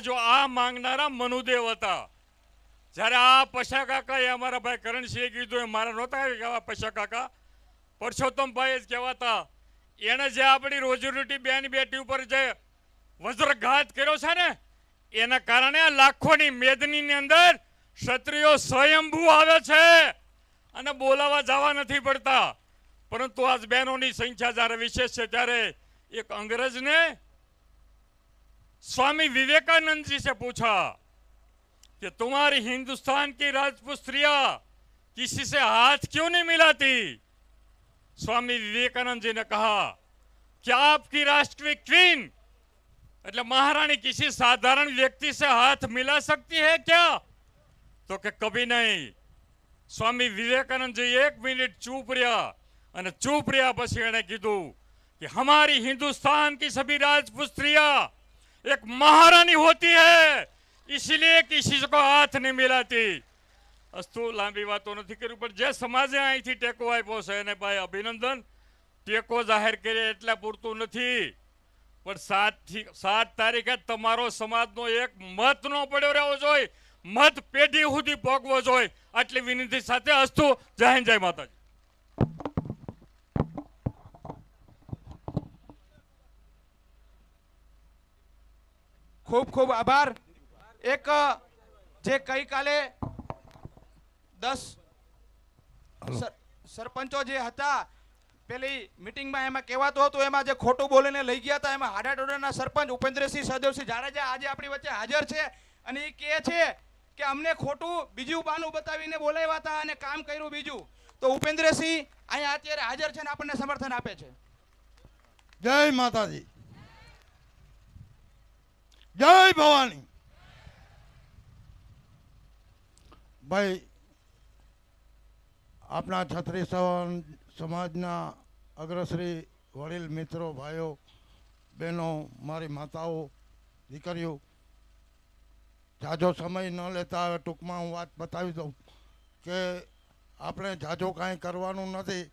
જો આ માંગનારા મનુદેવ હતા, જ્યારે આ પશા કાકા એ અમારા ભાઈ કરણસિંહે કીધું, એ મારા નહોતા કહેવા પશા કાકા? પરસોત્તમભાઈ જ કહેવાતા એણે જે આપણી રોજીરોટી બેન બેટી ઉપર જે વજ્રઘાત કર્યો છે ને, એના કારણે આ લાખોની મેદનીની અંદર ક્ષત્રિયો સ્વયંભૂ આવે છે અને બોલાવા જવા નથી પડતા. પરંતુ આજ બહેનોની સંખ્યા જ્યારે વિશેષ છે, ત્યારે એક અંગ્રેજને स्वामी विवेकानंद जी से पूछा कि तुम्हारी हिंदुस्तान की राजपूत स्त्रियां किसी से हाथ क्यों नहीं मिलाती स्वामी विवेकानंद जी ने कहा क्या आपकी राष्ट्रीय क्वीन એટલે મહારાણી किसी साधारण व्यक्ति से हाथ मिला सकती है क्या तो કે કભી નહીં સ્વામી વિવેકાનંદજી એક મિનિટ ચૂપ રહ્યા અને ચૂપ રહ્યા પછી એણે કીધું कि हमारी हिंदुस्तान की सभी राजपूत स्त्रियां एक महारानी होती है इसलिए किसी को हाथ नहीं मिलाती અસ્તુ લાંબી વાતો નથી કરી પણ જે સમાજે અહીંથી ટેકો આપ્યો છે એને ભાઈ અભિનંદન ટેકો જાહેર કરે એટલે પૂરતું નથી પણ સાત થી સાત તારીખે તમારો સમાજનો એક મત નો પડ્યો રહેવો જોઈએ મત પેઢી સુધી પહોંચવો જોઈએ આટલી વિનંતી સાથે અસ્તુ જય હિન્દ જય માતાજી ખૂબ ખૂબ આભાર. એક જે ગઈકાલે દસ સરપંચો જે હતા પેલી મિટિંગમાં એમાં કહેવાતું હતું એમાં જે ખોટું બોલીને લઈ ગયા હતા એમાં હાડાટોડાના સરપંચ ઉપેન્દ્રસિંહ સહદેવસિંહ જાડેજા આજે આપણી વચ્ચે હાજર છે અને એ કહે છે કે અમને ખોટું બીજું બાનું બતાવીને બોલાવ્યા હતા અને કામ કર્યું બીજું. તો ઉપેન્દ્રસિંહ અહીંયા અત્યારે હાજર છે ને આપણને સમર્થન આપે છે. જય માતાજી. જય ભવાની. ભાઈ, આપણા છત્રી સમાજના અગ્રશ્રી વડીલ, મિત્રો, ભાઈઓ, બહેનો, મારી માતાઓ, દીકરીઓ, જાજો સમય ન લેતા હવે ટૂંકમાં હું વાત બતાવી દઉં કે આપણે જાજો કાંઈ કરવાનું નથી.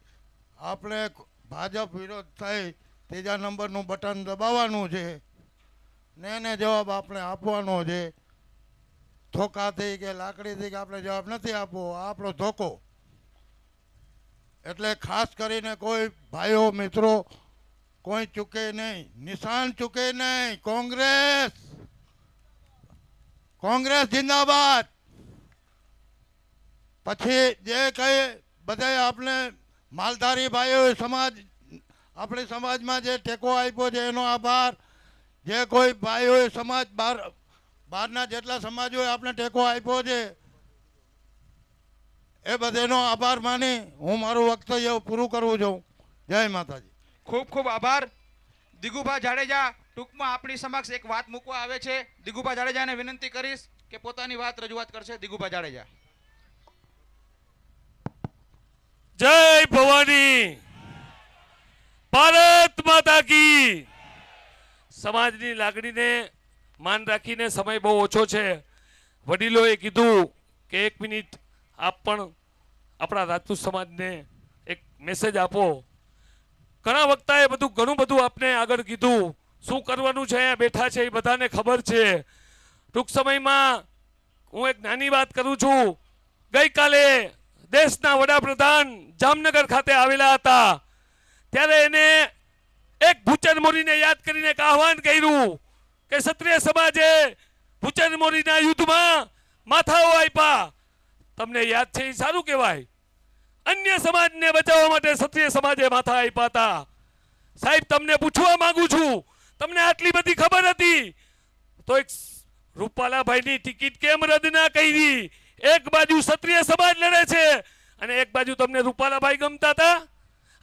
આપણે ભાજપ વિરોધ થઈ, ત્રીજા નંબરનું બટન દબાવવાનું છે. ને એને જવાબ આપણે આપવાનો છે. ધોકાથી કે લાકડીથી કે આપણે જવાબ નથી આપવો આપણો ધોકો. એટલે ખાસ કરીને કોઈ ભાઈઓ, મિત્રો, કોઈ ચૂકે નહીં, નિશાન ચૂકે નહીં, કોંગ્રેસ. કોંગ્રેસ જિંદાબાદ. પછી જે કઈ બધા આપણે માલધારી ભાઈઓ, સમાજ, આપણી સમાજમાં જે ટેકો આપ્યો છે, એનો આભાર. જે કોઈ ભાઈઓએ સમાજ બહાર બહારના જેટલા સમાજોએ આપણે ટેકો આપ્યો છે એ બધાનો આભાર માની હું મારું વક્તવ્ય પૂરું કરું છું. જય માતાજી. ખૂબ ખૂબ આભાર. દિગુભા જાડેજા ટૂંકમાં આપણી સમક્ષ એક વાત મૂકવા આવે છે. દિગુભા જાડેજાને વિનંતી કરીશ કે પોતાની વાત રજૂઆત કરશે. દિગુભા જાડેજા. જય ભવાની. ભારત માતા કી. સમાજની લાગણીને માન રાખીને સમય બહુ ઓછો છે. વડીલોએ કીધું કે એક મિનિટ આપ પણ આપણા રાજપૂત સમાજને એક મેસેજ આપો. ઘણા વક્તાએ બધું, ઘણું બધું આપને આગળ કીધું. શું કરવાનું છે, અહીંયા બેઠા છે એ બધાને ખબર છે. ટૂંક સમયમાં હું એક નાની વાત કરું છું. ગઈકાલે દેશના વડાપ્રધાન જામનગર ખાતે આવેલા હતા. ત્યારે એને એક ભૂચન મોરીને યાદ કરીને એક આહવાન કર્યું કે ક્ષત્રિય સમાજે ભૂચન મોરીના યુદ્ધમાં માથાઓ આપ્યા. તમને યાદ છે એ સારું કહેવાય. અન્ય સમાજને બચાવવા માટે ક્ષત્રિય સમાજે માથા આપ્યા હતા. સાહેબ, તમને પૂછવા માંગુ છું. તમને આટલી બધી ખબર હતી. તો એક રૂપાલાભાઈની ટિકિટ કેમ રદ ના કરી? એક બાજુ ક્ષત્રિય સમાજ લડે છે અને એક બાજુ તમને રૂપાલાભાઈ ગમતા હતા?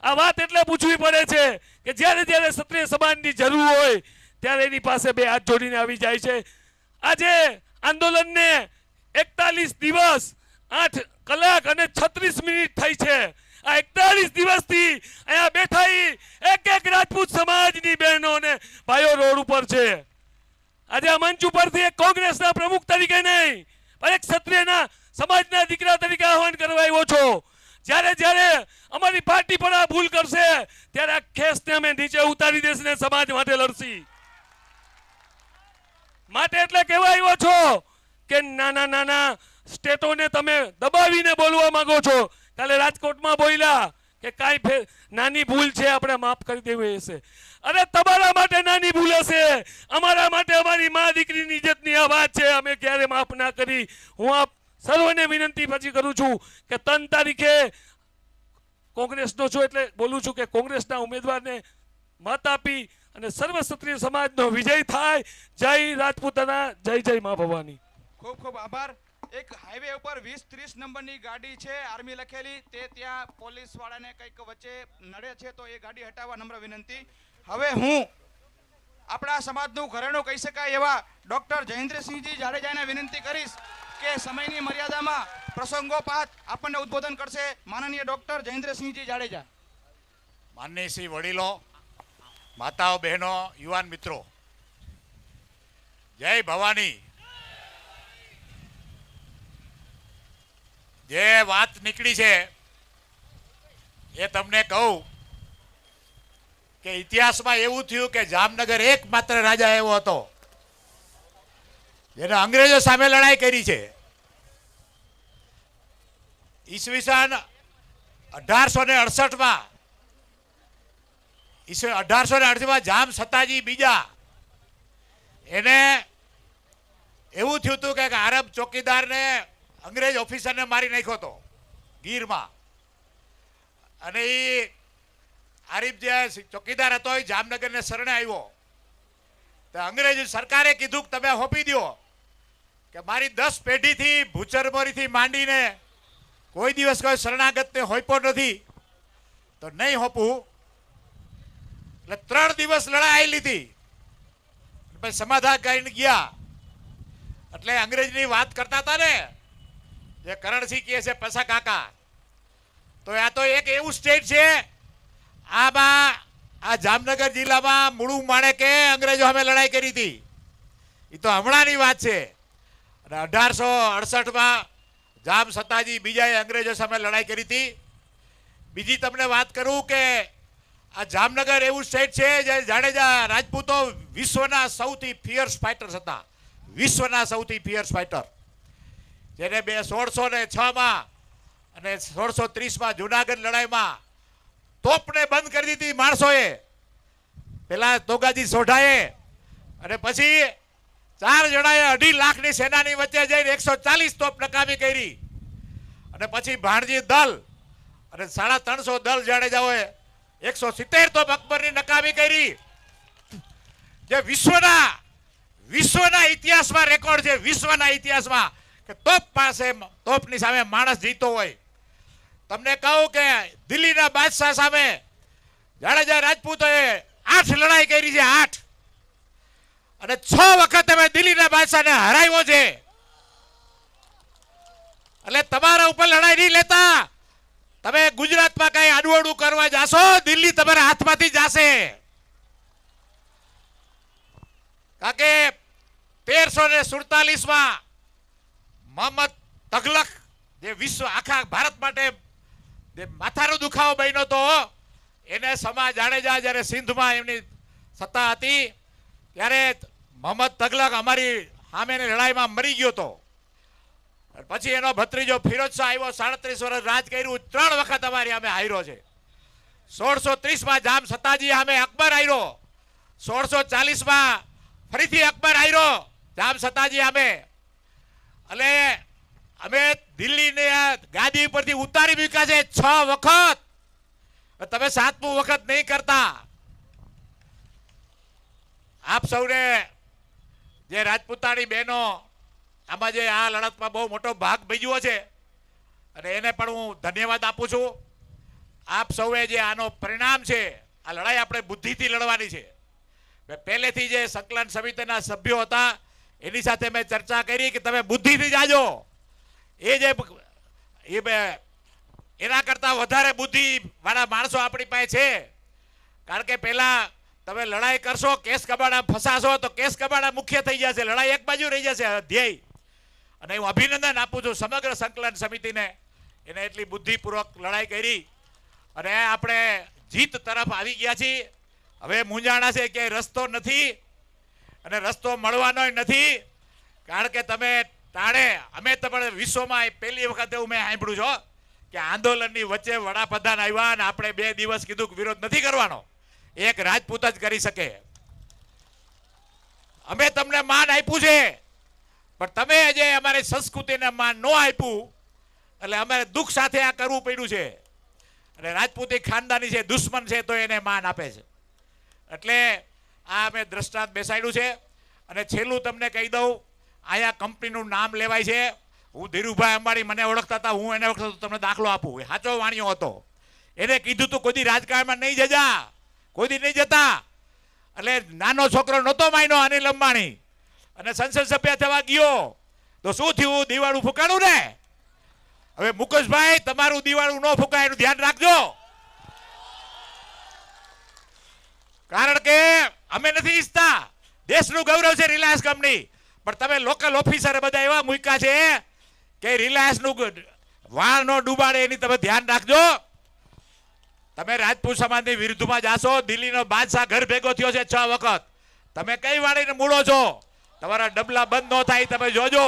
આ વાત એટલે પૂછવી પડે છે કે જ્યારે જ્યારે ક્ષત્રિય સમાજની જરૂર હોય, ત્યારે એની પાસે બે હાથ જોડીને આવી જાય છે. આજે આંદોલનને એકતાલીસ દિવસ આઠ કલાક અને છત્રીસ મિનિટ થઈ છે આ એકતાલીસ દિવસથી અહીંયા બેઠા ઈ એક એક રાજપૂત સમાજની બહેનો અને ભાઈઓ રોડ ઉપર છે આજે આ મંચ ઉપરથી એક કોંગ્રેસના પ્રમુખ તરીકે નહીં પણ એક ક્ષત્રિયના સમાજના દીકરા તરીકે આહવાન કરવા આવ્યો છો જ્યારે જ્યારે અમારી પાર્ટી પણ આ ભૂલ કરશે ત્યારે આ ખેસને અમે નીચે ઉતારી દેશે ને સમાજ માટે લડશી. માટે એટલે કહેવા આવ્યો છો કે નાના નાના સ્ટેટોને તમે દબાવીને બોલવા માંગો છો. કાલે રાજકોટમાં બોલ્યા કે કાંઈ નાની ભૂલ છે, આપણે માફ કરી દેવી હશે. અરે તમારા માટે નાની ભૂલ હશે. અમારા માટે અમારી મા દીકરીની ઇજ્જતની આ વાત છે. અમે ક્યારે માફ ના કરી. હું આપ સર્વને વિનંતી પછી કરું છું કે ત્રણ તારીખે કોંગ્રેસનો છું એટલે બોલું છું કે કોંગ્રેસના ઉમેદવારને મત આપી અને સર્વ ક્ષત્રિય સમાજનો વિજય થાય. જય રાજપૂતાના જય જય મા ભવાની. ખૂબ ખૂબ આભાર. એક હાઈવે ઉપર વીસ ત્રીસ નંબરની ગાડી છે આર્મી લખેલી. તે ત્યાં પોલીસ વાળાને કંઈક વચ્ચે નડે છે તો એ ગાડી હટાવવા નમ્ર વિનંતી. હવે હું આપણા સમાજનું ઘરેણું કહી શકાય એવા ડોક્ટર જયેન્દ્રસિંહજી જાડેજાને વિનંતી કરીશ કે સમયની મર્યાદામાં પ્રસંગોપાત આપણને ઉદ્બોધન કરશે. માનનીય ડોક્ટર જયેન્દ્રસિંહજી જાડેજા. માનનીય શ્રી વડીલો માતાઓ, બહેનો, યુવાન મિત્રો. જય ભવાની. જે વાત નીકળી છે, એ તમને કહું કે ઇતિહાસમાં એવું થયું કે જામનગર એકમાત્ર રાજા એવો હતો. જેને અંગ્રેજો સામે લડાઈ કરી છે. ઈસવીસન અઢારસો ને અડસઠમાં ઈસવી અઢારસો ને અડસીમાં જામ સતાજી બીજા. એને એવું થયું હતું કે આરબ ચોકીદારને અંગ્રેજ ઓફિસરને મારી નાખ્યો હતો, ગીરમાં. અને એ આરીફ જે ચોકીદાર હતો એ જામનગરને શરણે આવ્યો. તો અંગ્રેજ સરકારે કીધું કે તમે હોપી દો કે મારી દસ પેઢીથી ભૂચરમોરીથી માંડીને કોઈ દિવસ કોઈ શરણાગતને હોઈપો નથી. તો નહીં હોપું. એટલે ત્રણ દિવસ લડાઈ લીધી. પછી સમાધાન કરીને ગયા. એટલે અંગ્રેજની વાત કરતા હતા ને, જે કરણસિંહ કહે છે, પસા કાકા. તો આ તો એક એવું સ્ટેટ છે, આમાં, આ જામનગર જિલ્લામાં મૂળું માણેકે અંગ્રેજો સામે લડાઈ કરી હતી. એ તો હમણાંની વાત છે. અને અઢારસો અડસઠમાં જામ સતાજી બીજાએ અંગ્રેજો સામે લડાઈ કરી હતી. બીજી તમને વાત કરું કે આ જામનગર એવું સ્ટેટ છે જે જાડેજા રાજપૂતો વિશ્વના સૌથી ફિયર્સ ફાઇટર્સ હતા. વિશ્વના સૌથી ફિયર્સ ફાઇટર જેને બે સોળસો ને છમાં અને સોળસો ત્રીસમાં જુનાગઢ લડાઈમાં તોપને બંધ કરી દીધી માણસોએ. પેલા તોગાજી સોઢાએ અને પછી ચાર જણાએ અઢી લાખની સેનાની વચ્ચે જઈને એકસો ચાલીસ તોપ નકામી કરી. અને પછી ભાણજી દલ અને સાડા ત્રણસો દલ જાડેજાઓએ એકસો સિત્તેર તો અકબરની નકામી કરી. જે વિશ્વના વિશ્વના ઇતિહાસમાં રેકોર્ડ છે, વિશ્વના ઇતિહાસમાં, કે તોપ પાસે તોપની સામે માણસ જીતો હોય. તમને કહું કે દિલ્હીના બાદશાહ સામે જાડેજા રાજપૂતોએ આઠ લડાઈ કરી છે, આઠ. અને છ વખત તમે દિલ્હીના બાદશાહને હરાવ્યો છે. એટલે તમારા ઉપર લડાઈ નહીં લેતા. તમે ગુજરાતમાં કઈ આડુઅડું કરવા જાશો, દિલ્હી તમારા હાથમાંથી જાશે. કારણ કે તેરસો ને સુડતાલીસમાં મોહમ્મદ તગલક, જે વિશ્વ આખા ભારત માટે જે માથાનો દુખાવો બન્યો હતો, એને સમા જાડેજા જ્યારે સિંધમાં એમની સત્તા હતી, ત્યારે મોહમ્મદ તગલક અમારી સામેની લડાઈમાં મરી ગયો હતો. પછી એનો ભત્રીજો ફિરોજ શાહ આવ્યો, સાડત્રીસ વર્ષ રાજ કર્યું. ત્રણ વખત અમારી અમે હાર્યો છે. સોળસો ત્રીસમાં જામ સતાજી સામે અકબર આવ્યો સોળસો ચાલીસમાં ફરીથી અકબર આવ્યો જામ સતાજી સામે. એટલે અમે દિલ્હીને ગાદી પરથી ઉતારી મૂક્યા છે છ વખત. તમે સાતમું વખત નહીં કરતા. આપ સૌને જે રાજપૂતાણી બહેનો આમાં જે આ લડતમાં બહુ મોટો ભાગ ભજ્યો છે, અને એને પણ હું ધન્યવાદ આપું છું. આપ સૌએ જે આનો પરિણામ છે, આ લડાઈ આપણે બુદ્ધિથી લડવાની છે. મેં પહેલેથી જે સંકલન સમિતિના સભ્યો હતા, એની સાથે મેં ચર્ચા કરી કે તમે બુદ્ધિથી જાજો. એ જે એ એના કરતાં વધારે બુદ્ધિ વાળા માણસો આપણી પાસે છે. કારણ કે પહેલાં તમે લડાઈ કરશો, કેસ કબાડા ફસાશો, તો કેસ કબાડા મુખ્ય થઈ જશે. લડાઈ એક બાજુ રહી જશે ધ્યેય અને હું અભિનંદન આપું છું સમગ્ર સંકલન સમિતિને. એને એટલી બુદ્ધિપૂર્વક લડાઈ કરી. અને આપણે જીત તરફ આવી ગયા છીએ. હવે મૂંઝાણા છે કે રસ્તો નથી. અને રસ્તો મળવાનો નથી. કારણ કે તમે તાણે, અમે તમારે વિશ્વમાં પહેલી વખત એવું મેં સાંભળ્યું છો કે આંદોલનની વચ્ચે વડાપ્રધાન આવ્યા અને આપણે બે દિવસ કીધું કે વિરોધ નથી કરવાનો. એક રાજપૂત જ કરી શકે. અમે તમને માન આપ્યું છે. પણ તમે જે અમારી સંસ્કૃતિને માન ન આપ્યું, એટલે અમારે દુઃખ સાથે આ કરવું પડ્યું છે. અને રાજપૂતી ખાનદાની છે દુશ્મન છે તો એને માન આપે છે. એટલે આ અમે દ્રષ્ટાંત બેસાડ્યું છે. અને છેલ્લું તમને કહી દઉં અહીંયા કંપનીનું નામ લેવાય છે. હું ધીરુભાઈ અંબાણી, મને ઓળખતા હતા, હું એને ઓળખતો તમને દાખલો આપું. સાચો વાણિયો હતો. એને કીધું તું, કોઈ રાજકારણમાં નહીં જજા. કોઈ નહીં જતા. એટલે નાનો છોકરો નહોતો માન્યો, અનિલ અંબાણી. અને સંસદ સભ્ય થવા ગયો. તો શું થયું? દિવાળું ફૂંકાણું ને? હવે મુકેશભાઈ, તમારું દિવાળું ન ફૂંકાય એનું ધ્યાન રાખજો. કારણ કે અમે નથી ઈચ્છતા. દેશનું ગૌરવ છે રિલાયન્સ કંપની. પણ તમે લોકલ ઓફિસર બધા એવા મૂક્યા છે કે રિલાયન્સનું વાળ ન ડૂબાડે એની તમે ધ્યાન રાખજો. તમે રાજપૂત સમાજની વિરુદ્ધમાં જાશો, દિલ્હીનો બાદશાહ ઘર ભેગો થયો છે છ વખત. તમે કઈ વાળીને મૂળો છો? તમારા ડબલા બંધ ન થાય તમે જોજો.